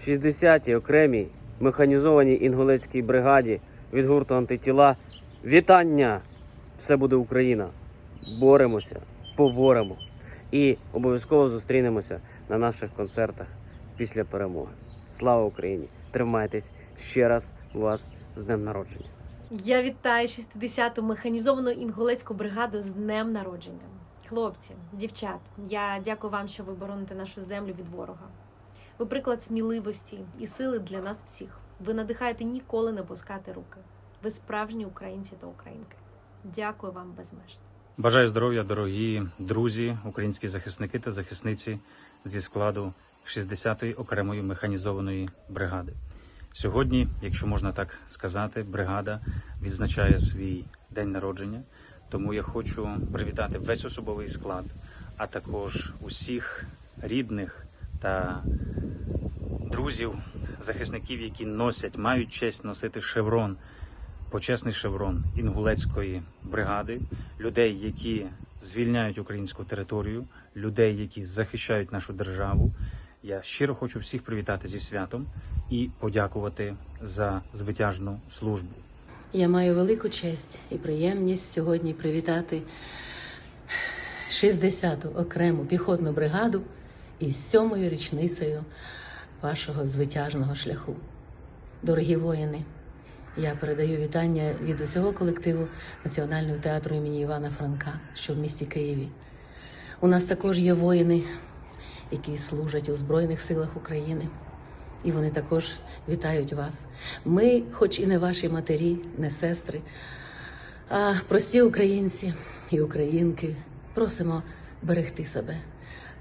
60-й окремій механізованій інгулецькій бригаді від гурту антитіла. Вітання! Все буде Україна! Боремося, поборемо і обов'язково зустрінемося на наших концертах після перемоги. Слава Україні! Тримайтесь ще раз вас з днем народження! Я вітаю 60-ту механізовану інгулецьку бригаду з днем народження. Хлопці, дівчат, я дякую вам, що ви бороните нашу землю від ворога. Ви приклад сміливості і сили для нас всіх. Ви надихаєте ніколи не пускати руки. Ви справжні українці та українки. Дякую вам безмежно. Бажаю здоров'я, дорогі друзі, українські захисники та захисниці зі складу 60-ї окремої механізованої бригади. Сьогодні, якщо можна так сказати, бригада відзначає свій день народження. Тому я хочу привітати весь особовий склад, а також усіх рідних та друзів, захисників, які носять, мають честь носити шеврон, почесний шеврон інгулецької бригади, людей, які звільняють українську територію, людей, які захищають нашу державу. Я щиро хочу всіх привітати зі святом і подякувати за звитяжну службу. Я маю велику честь і приємність сьогодні привітати 60-ту окрему піхотну бригаду із сьомою річницею вашого звитяжного шляху. Дорогі воїни, я передаю вітання від усього колективу Національного театру імені Івана Франка, що в місті Києві. У нас також є воїни, які служать у Збройних силах України. І вони також вітають вас. Ми, хоч і не ваші матері, не сестри, а прості українці і українки, просимо берегти себе,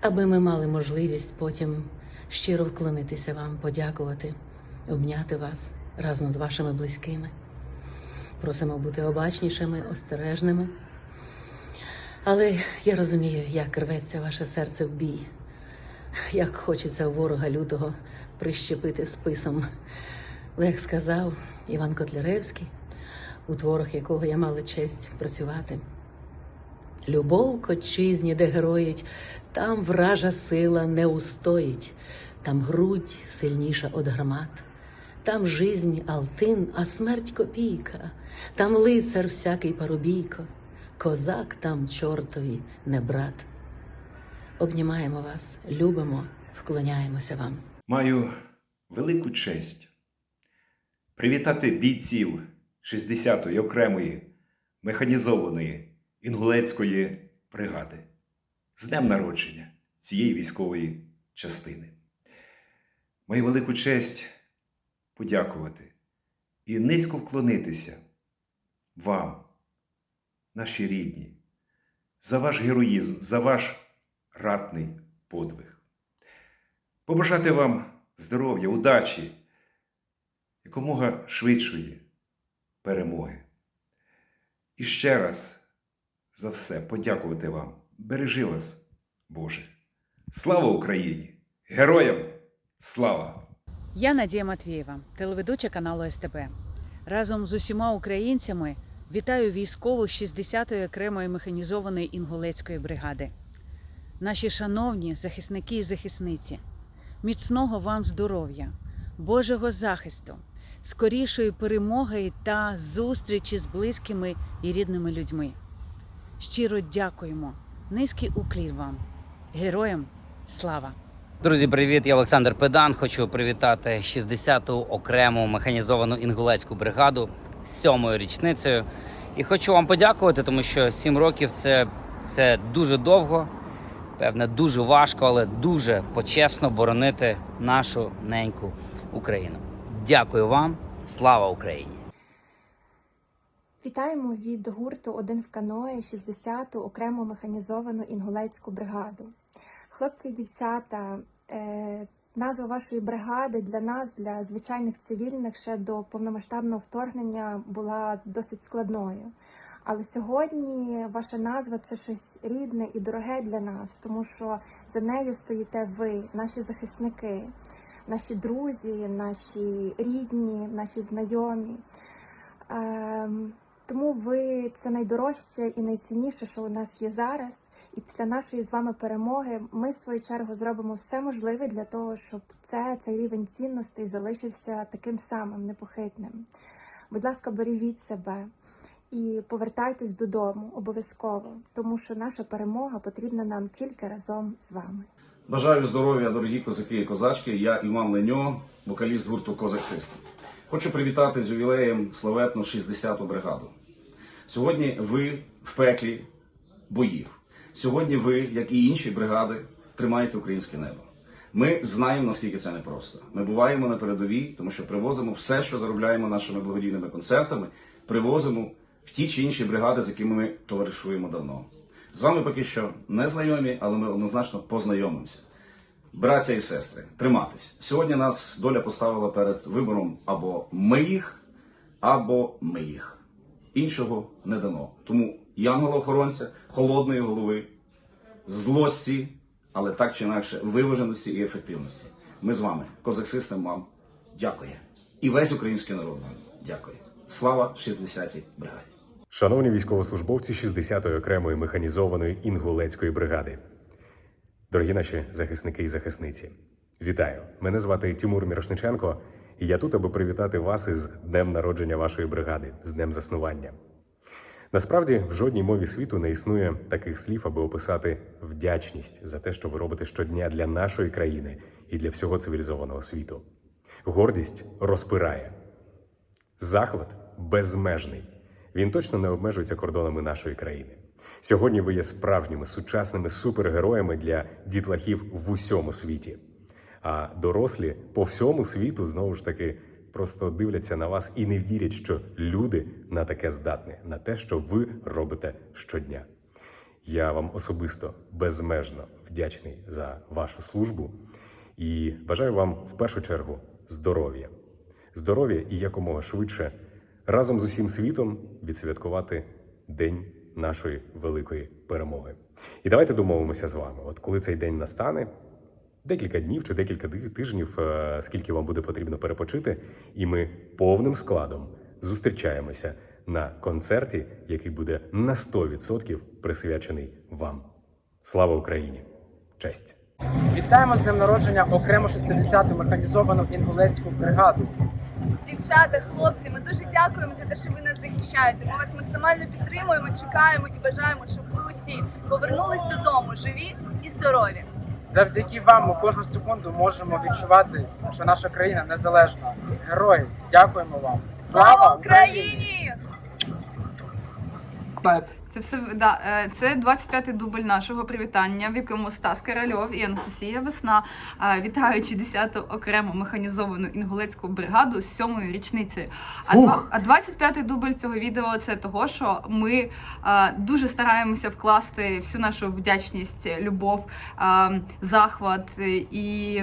аби ми мали можливість потім щиро вклонитися вам, подякувати, обняти вас разом з вашими близькими. Просимо бути обачнішими, остережними. Але я розумію, як рветься ваше серце в бій. Як хочеться ворога лютого прищепити списом. Як сказав Іван Котляревський, у творах якого я мала честь працювати. Любов к отчизні, де героїть, там вража сила не устоїть, там грудь сильніша од гармат, там жизнь алтин, а смерть копійка, там лицар всякий парубійко, козак там чортові не брат. Обнімаємо вас, любимо, вклоняємося вам. Маю велику честь привітати бійців 60-ї окремої механізованої інгулецької бригади з днем народження цієї військової частини. Маю велику честь подякувати і низько вклонитися вам, наші рідні, за ваш героїзм, за ваш ратний подвиг. Побажати вам здоров'я, удачі, якомога швидшої перемоги. І ще раз за все подякувати вам. Бережи вас, Боже. Слава Україні! Героям слава! Я Надія Матвієва, телеведуча каналу СТБ. Разом з усіма українцями вітаю військових 60-ї окремої механізованої інгулецької бригади. Наші шановні захисники і захисниці, міцного вам здоров'я, Божого захисту, скорішої перемоги та зустрічі з близькими і рідними людьми. Щиро дякуємо, низький уклін вам, героям слава! Друзі, привіт! Я Олександр Педан. Хочу привітати 60-ту окрему механізовану інгулецьку бригаду з сьомою річницею. І хочу вам подякувати, тому що 7 років це, це дуже довго, певне, дуже важко, але дуже почесно боронити нашу неньку Україну. Дякую вам, слава Україні! Вітаємо від гурту Один в каное 60-ту окрему механізовану інгулецьку бригаду. Хлопці і дівчата, е, назва вашої бригади для нас, для звичайних цивільних, ще до повномасштабного вторгнення була досить складною. Але сьогодні ваша назва це щось рідне і дороге для нас, тому що за нею стоїте ви, наші захисники, наші друзі, наші рідні, наші знайомі. Ем, Тому ви це найдорожче і найцінніше, що у нас є зараз. І після нашої з вами перемоги ми, в свою чергу, зробимо все можливе для того, щоб це, цей рівень цінностей залишився таким самим непохитним. Будь ласка, бережіть себе і повертайтесь додому обов'язково, тому що наша перемога потрібна нам тільки разом з вами. Бажаю здоров'я, дорогі козаки і козачки. Я Іван Леньо, вокаліст гурту Козак Систем. Хочу привітати з ювілеєм славетну 60-ту бригаду. Сьогодні ви в пеклі боїв. Сьогодні ви, як і інші бригади, тримаєте українське небо. Ми знаємо, наскільки це непросто. Ми буваємо на передовій, тому що привозимо все, що заробляємо нашими благодійними концертами, привозимо в ті чи інші бригади, з якими ми товаришуємо давно. З вами поки що не знайомі, але ми однозначно познайомимося. Браття і сестри, триматись. Сьогодні нас доля поставила перед вибором або ми їх, або ми їх. Іншого не дано. Тому янгола-охоронця, холодної голови, злості, але так чи інакше виваженості і ефективності. Ми з вами, Козак Систем, вам дякує. І весь український народ вам дякує. Слава 60-й бригаді! Шановні військовослужбовці 60-ї окремої механізованої інгулецької бригади, дорогі наші захисники і захисниці, вітаю! Мене звати Тимур Мірошниченко, і я тут, аби привітати вас із днем народження вашої бригади, з днем заснування. Насправді, в жодній мові світу не існує таких слів, аби описати вдячність за те, що ви робите щодня для нашої країни і для всього цивілізованого світу. Гордість розпирає. Захват безмежний. Він точно не обмежується кордонами нашої країни. Сьогодні ви є справжніми сучасними супергероями для дітлахів в усьому світі. А дорослі по всьому світу знову ж таки просто дивляться на вас і не вірять, що люди на таке здатні, на те, що ви робите щодня. Я вам особисто безмежно вдячний за вашу службу і бажаю вам в першу чергу здоров'я. Здоров'я і якомога швидше разом з усім світом відсвяткувати День нашої великої перемоги. І давайте домовимося з вами. От коли цей день настане, декілька днів чи декілька тижнів, е, скільки вам буде потрібно перепочити, і ми повним складом зустрічаємося на концерті, який буде на 100% присвячений вам. Слава Україні! Честь! Вітаємо з днем народження окремо 60-ту механізовану інгулецьку бригаду. Дівчата, хлопці, ми дуже дякуємо за те, що ви нас захищаєте. Ми вас максимально підтримуємо, чекаємо і бажаємо, щоб ви усі повернулись додому живі і здорові. Завдяки вам ми кожну секунду можемо відчувати, що наша країна незалежна. Герої, дякуємо вам! Слава Україні! Це все да, е, це 25-й дубль нашого привітання, в якому Стас Корольов і Анастасія Весна е, вітають 10-ту окрему механізовану інгулецьку бригаду з сьомою річницею. А, два- а 25-й дубль цього відео це того, що ми е, дуже стараємося вкласти всю нашу вдячність, любов, захват і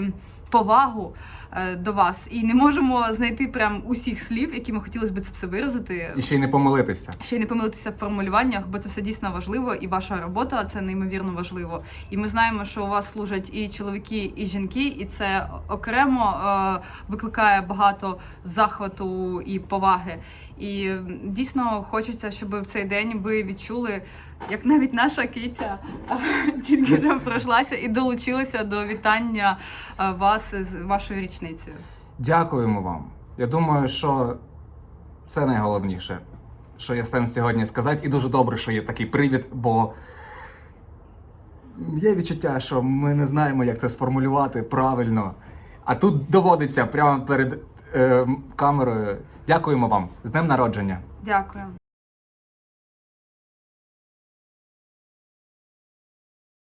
повагу е, до вас. І не можемо знайти прям усіх слів, якими хотілося б це все виразити. І ще й не помилитися. Ще й не помилитися в формулюваннях, бо це все дійсно важливо, і ваша робота це неймовірно важливо. І ми знаємо, що у вас служать і чоловіки, і жінки, і це окремо е, викликає багато захвату і поваги. І дійсно хочеться, щоб в цей день ви відчули, як навіть наша киця тільки там пройшлася і долучилася до вітання вас з вашою річницею. Дякуємо вам. Я думаю, що це найголовніше, що є сенс сьогодні сказати. І дуже добре, що є такий привід, бо є відчуття, що ми не знаємо, як це сформулювати правильно. А тут доводиться прямо перед е, камерою. Дякуємо вам з днем народження. Дякую.